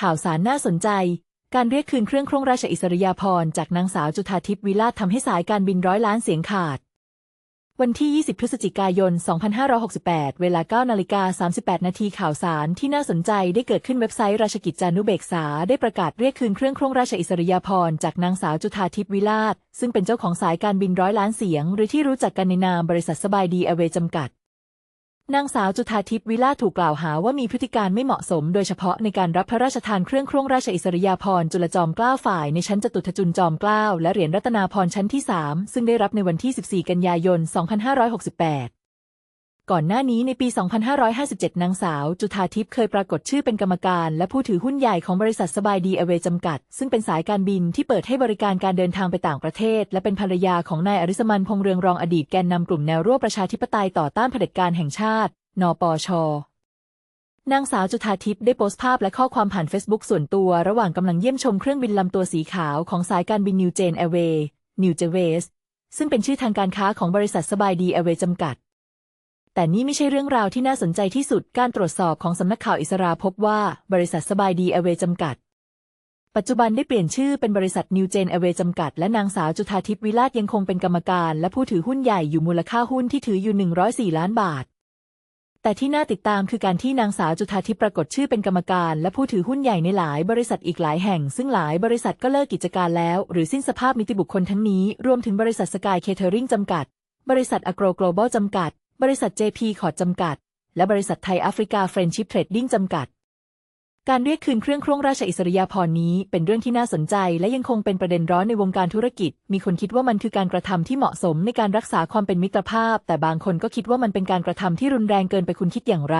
ข่าวสารน่าสนใจ การเรียกคืนเครื่องโครงราชอิสริยาภรณ์จากนางสาวจุธาทิพย์วิลาศทำให้สายการบินร้อยล้านเสียงขาด วันที่ 20 พฤศจิกายน 2568 เวลา 9 นาฬิกา 38 นาทีข่าวสารที่น่าสนใจได้เกิดขึ้นเว็บไซต์ราชกิจจานุเบกษา ได้ประกาศเรียกคืนเครื่องโครงราชอิสริยาภรณ์จากนางสาวจุธาทิพย์วิลาศซึ่งเป็นเจ้าของสายการบินร้อยล้านเสียง หรือที่รู้จักกันในนามบริษัทสบายดีแอเวจำกัด นางสาวจุธาทิพย์วิลาถูกกล่าวหาว่ามีพฤติการไม่เหมาะสม โดยเฉพาะในการรับพระราชทานเครื่องครงราชอิสริยาภรณ์จุลจอมเกล้าฝ่ายในชั้นจตุทจุลจอมเกล้าและเหรียญรัตนาภรณ์ชั้นที่ 3 ซึ่งได้รับในวันที่ 14 กันยายน 2568 ก่อนหน้านี้ในปี 2557 นางสาว จุธาทิพย์เคยปรากฏชื่อเป็นกรรมการ และผู้ถือหุ้นใหญ่ของบริษัทสบายดีแอเวจำกัด ซึ่งเป็นสายการบินที่เปิดให้บริการการเดินทางไปต่างประเทศ และเป็นภรรยาของนายอริสมันพงเรืองรองอดีตแกนนำกลุ่มแนวร่วมประชาธิปไตยต่อต้านเผด็จการแห่งชาติ นปชนางสาวจุธาทิพย์ได้โพสต์ภาพและข้อความผ่านเฟซบุ๊กส่วนตัวระหว่างกำลังเยี่ยมชมเครื่องบินลำตัวสีขาวของสายการบินนิวเจนแอร์เวย์นิวเจเวสซึ่งเป็นชื่อทางการค้าของบริษัทสบายดีแอร์เวย์จำกัด แต่นี่ไม่ใช่เรื่องราวที่น่าสนใจที่สุดการตรวจสอบของสำนักข่าวอิสราพบว่าบริษัทสบายดีแอเวจำกัด ปัจจุบันได้เปลี่ยนชื่อเป็นบริษัทนิวเจนแอเวจำกัด และนางสาวจุธาทิพย์วิลาศยังคงเป็นกรรมการ และผู้ถือหุ้นใหญ่อยู่มูลค่าหุ้นที่ถืออยู่ 104 ล้านบาท แต่ที่น่าติดตามคือการที่นางสาวจุธาทิพย์ปรากฏชื่อเป็นกรรมการ และผู้ถือหุ้นใหญ่ในหลายบริษัทอีกหลายแห่ง ซึ่งหลายบริษัทก็เลิกกิจการแล้ว หรือสิ้นสภาพนิติบุคคลทั้งนี้ รวมถึงบริษัทสกายเคเทอริงจำกัด บริษัทอโกรโกลบอลจำกัด บริษัท JP ขอดจำกัด และบริษัทไทยแอฟริกาเฟรนชิพเทรดดิ้งจำกัด การเรียกคืนเครื่องโครงราชอิสริยาภรณ์นี้เป็นเรื่องที่น่าสนใจ และยังคงเป็นประเด็นร้อนในวงการธุรกิจ มีคนคิดว่ามันคือการกระทำที่เหมาะสมในการรักษาความเป็นมิตรภาพ แต่บางคนก็คิดว่ามันเป็นการกระทำที่รุนแรงเกินไปคุณคิดอย่างไร